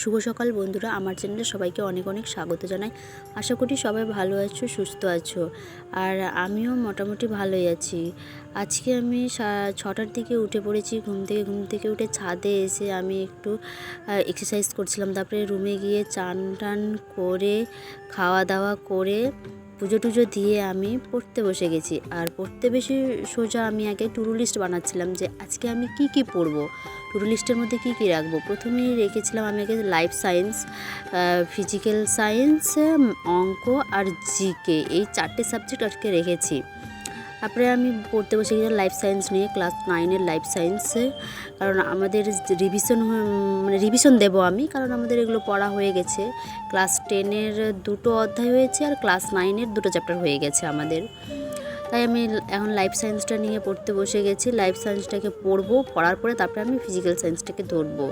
শুভ সকাল বন্ধুরা। আমার চ্যানেলে সবাইকে অনেক অনেক স্বাগত জানাই। আশা করি সবাই ভালো আছো, সুস্থ আছো। আর আমিও মোটামুটি ভালোই আছি। আজকে আমি ছটার দিকে উঠে পড়েছি, ঘুম থেকে ঘুম থেকে উঠে ছাদে এসে আমি একটু এক্সারসাইজ করছিলাম। তারপরে রুমে গিয়ে চান টান করে, খাওয়া দাওয়া করে পুজো টুজো দিয়ে আমি পড়তে বসে গেছি। আর পড়তে বেশি সোজা আমি আগে টুরু লিস্ট বানাচ্ছিলাম যে আজকে আমি কি কি পড়ব। টুরু লিস্টের মধ্যে কি কি রাখব? প্রথমেই রেখেছিলাম আমি আগে লাইফ সায়েন্স ফিজিক্যাল সায়েন্স অঙ্ক আর জিকে এই চারটে সাবজেক্ট আজকে রেখেছি। তারপরে আমি পড়তে বসে গেছিলাম লাইফ সায়েন্স নিয়ে ক্লাস নাইনের লাইফ সায়েন্সে কারণ আমাদের রিভিশন মানে রিভিশন দেবো আমি, কারণ আমাদের এগুলো পড়া হয়ে গেছে। ক্লাস টেনের দুটো অধ্যায় হয়েছে আর ক্লাস নাইনের দুটো চ্যাপ্টার হয়ে গেছে আমাদের। তাই আমি এখন লাইফ সায়েন্সটা নিয়ে পড়তে বসে গেছি। লাইফ সায়েন্সটাকে পড়ব, পড়ার পরে তারপরে আমি ফিজিক্যাল সায়েন্সটাকে ধরবো।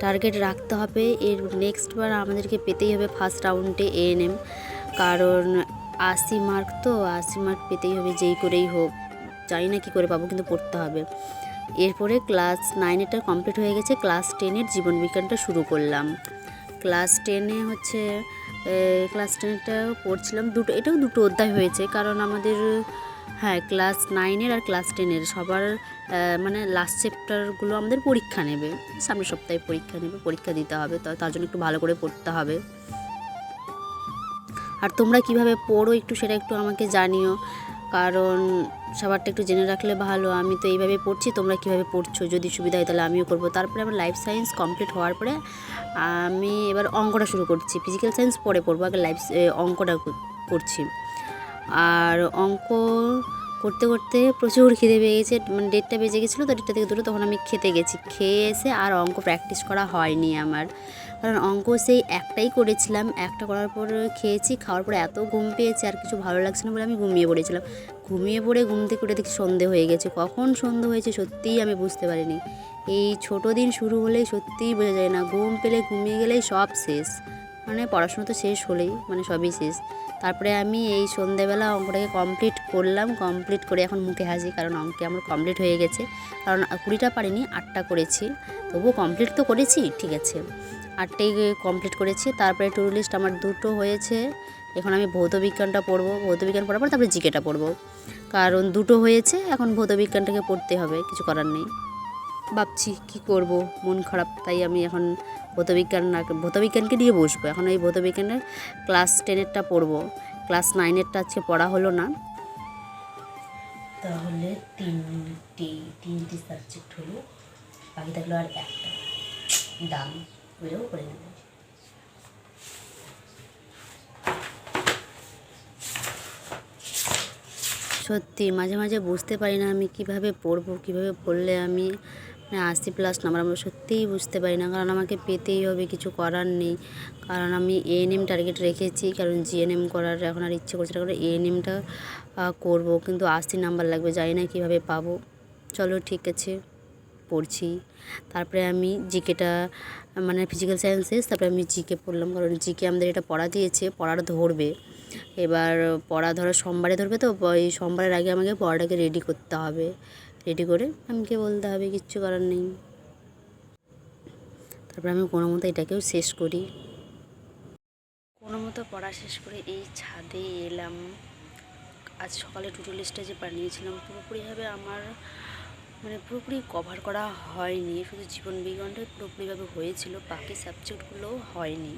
টার্গেট রাখতে হবে। এর নেক্সট বার আমাদেরকে পেতেই হবে ফার্স্ট রাউন্ডে এএনএম কারণ আশি মার্ক তো, আশি মার্ক পেতেই হবে, যেই করেই হোক। জানি না কী করে পাবো, কিন্তু পড়তে হবে। এরপরে ক্লাস নাইনেরটা কমপ্লিট হয়ে গেছে ক্লাস টেনের জীবনবিজ্ঞানটা শুরু করলাম। ক্লাস টেনে হচ্ছে ক্লাস টেনেরটা পড়ছিলাম, দুটো, এটাও দুটো অধ্যায় হয়েছে, কারণ আমাদের হ্যাঁ ক্লাস নাইনের আর ক্লাস টেনের সবার মানে লাস্ট চ্যাপ্টারগুলো আমাদের পরীক্ষা নেবে। সামনের সপ্তাহে পরীক্ষা নেবে, পরীক্ষা দিতে হবে, তো, তার জন্য একটু ভালো করে পড়তে হবে। আর তোমরা কীভাবে পড়ো একটু সেটা একটু আমাকে জানিও। কারণ সবারটা একটু জেনে রাখলে ভালো। আমি তো এইভাবে পড়ছি, তোমরা কীভাবে পড়ছো? যদি সুবিধা হয় তাহলে আমিও করব। তারপরে আমার লাইফ সায়েন্স কমপ্লিট হওয়ার পরে আমি এবার অঙ্কটা শুরু করছি। ফিজিক্যাল সায়েন্স পরে পড়ব। আগে লাইফ অঙ্কটা কর- করছি। আর অঙ্ক করতে করতে প্রচুর খিদে পেয়ে গেছে মানে ডেটটা বেজে গেছিল তো ডেটটা থেকে দূরে তখন আমি খেতে গেছি। খেয়ে এসে আর অঙ্ক প্র্যাকটিস করা হয়নি আমার। কারণ অঙ্ক সেই একটাই করেছিলাম, একটা করার পর খেয়েছি, খাওয়ার পরে এত ঘুম পেয়েছে, আর কিছু ভালো লাগছে না বলে আমি ঘুমিয়ে পড়েছিলাম। ঘুমিয়ে পড়ে ঘুম থেকে উঠে দেখি সন্ধে হয়ে গেছে। কখন সন্ধে হয়েছে সত্যিই আমি বুঝতে পারিনি। এই ছোট দিন শুরু হলেই সত্যিই বোঝা যায় না, ঘুম পেলে ঘুমিয়ে গেলেই সব শেষ। মানে পড়াশোনা তো শেষ হলেই মানে সবই শেষ। তারপরে আমি এই সন্ধেবেলা অঙ্কটাকে কমপ্লিট করলাম কমপ্লিট করে এখন মুখে হাসি, কারণ অঙ্কে আমার কমপ্লিট হয়ে গেছে। কারণ কুড়িটা পারিনি, আটটা করেছি। তবুও কমপ্লিট তো করেছি, ঠিক আছে। আটটাই কমপ্লিট করেছি, তারপরে টু লিস্ট আমার দুটো হয়েছে। এখন আমি ভৌতবিজ্ঞানটা পড়ব ভৌতবিজ্ঞান পড়ার পর তারপরে জিকেটা পড়ব। কারণ দুটো হয়েছে, এখন ভৌতবিজ্ঞানটাকে পড়তে হবে, কিছু করার নেই। ভাবছি কি করব, মন খারাপ, তাই আমি এখন ভৌতবিজ্ঞান না ভৌতবিজ্ঞানকে নিয়ে বসবো। এখন এই ভৌতবিজ্ঞানের ক্লাস টেনেরটা পড়ব। ক্লাস নাইনেরটা আজকে পড়া হলো না। তাহলে তিনটি তিনটি সাবজেক্ট হলো। বাকি থাকল আর একটা। দাম ওইটাও করে নেব। সত্যি মাঝে মাঝে বুঝতে পারি না আমি কীভাবে পড়ব কীভাবে পড়লে আমি আশি প্লাস নাম্বার আমরা সত্যিই বুঝতে পারি না, কারণ আমাকে পেতেই হবে, কিছু করার নেই। কারণ আমি এএনএম টার্গেট রেখেছি, কারণ জিএনএম করার এখন আর ইচ্ছে করছে না, কারণ এএনএমটা করব, কিন্তু আশি নাম্বার লাগবে, জানি না কীভাবে পাবো। চলো, ঠিক আছে, পড়ছি। তারপরে আমি জিকেটা মানে ফিজিক্যাল সায়েন্সেস তারপরে আমি জিকে পড়লাম, কারণ জিকে আমাদের এটা পড়া দিয়েছে, পড়াটা ধরবে। এবার, পড়া ধরো, সোমবারে ধরবে তো, এই সোমবারের আগে আমাকে পড়াটাকে রেডি করতে হবে। রেডি করে আমাকে বলতে হবে, কিচ্ছু করার নেই। তারপরে আমি কোনো মতো এটাকেও শেষ করি। কোনো মতো পড়া শেষ করে এই ছাদে এলাম। আজ সকালে টুটু লিস্টটা যে বানিয়েছিলাম, পুরোপুরিভাবে আমার মানে পুরোপুরি কভার করা হয়নি। শুধু জীবন বিজ্ঞানটাই পুরোপুরিভাবে হয়েছিল, বাকি সাবজেক্টগুলোও হয়নি।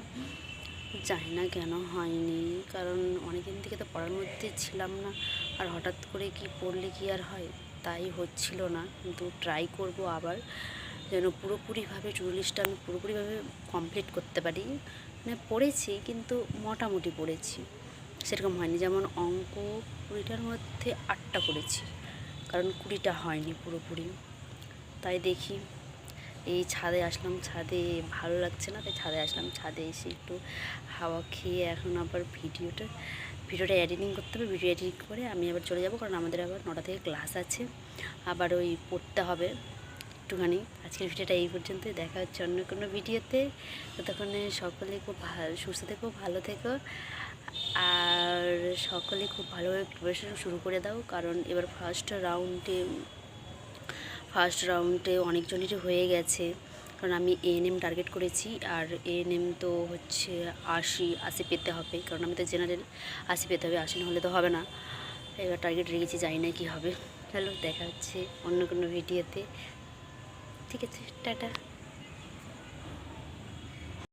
জানি না কেন হয়নি, কারণ অনেক দিন থেকে তো পড়ার মধ্যে ছিলাম না। আর হঠাৎ করে কি পড়লে কি আর হয়? তাই হচ্ছিল না। কিন্তু ট্রাই করব আবার। যেন পুরোপুরিভাবে টু লিস্টটা আমি পুরোপুরিভাবে কমপ্লিট করতে পারি। মানে পড়েছি, কিন্তু মোটামুটি পড়েছি। সেরকম হয়নি। যেমন অঙ্ক কুড়িটার মধ্যে আটটা করেছি কারণ কুড়িটা হয়নি পুরোপুরি। তাই দেখি, এই ছাদে আসলাম, ছাদে ভালো লাগছে না, তাই ছাদে আসলাম। ছাদে এসে একটু হাওয়া খেয়ে এখন আবার ভিডিওটা ভিডিওটা এডিটিং করতে হবে ভিডিও এডিটিং করে আমি আবার চলে যাব, কারণ আমাদের আবার নটা থেকে ক্লাস আছে। আবার ওই পড়তে হবে একটুখানি। আজকের ভিডিওটা এই পর্যন্তই, দেখা হচ্ছে অন্য কোনো ভিডিওতে। ততক্ষণে সকলে খুব ভালো সুস্থ থেকো, ভালো থেকো। আর সকলে খুব ভালোভাবে প্রিপারেশন শুরু করে দাও, কারণ এবার ফার্স্ট রাউন্ডে ফার্স্ট রাউন্ডে অনেকজনেরই হয়ে গেছে। কারণ আমি এএনএম টার্গেট করেছি, আর এএনএম তো হচ্ছে আশি আশি পেতে হবে, কারণ আমি তো জেনারেল আশি পেতে হবে, আশি না হলে তো হবে না। এবার টার্গেট রেখেছি, জানি না কী হবে। চলো দেখা হচ্ছে অন্য কোনো ভিডিওতে ঠিক আছে, টাটা।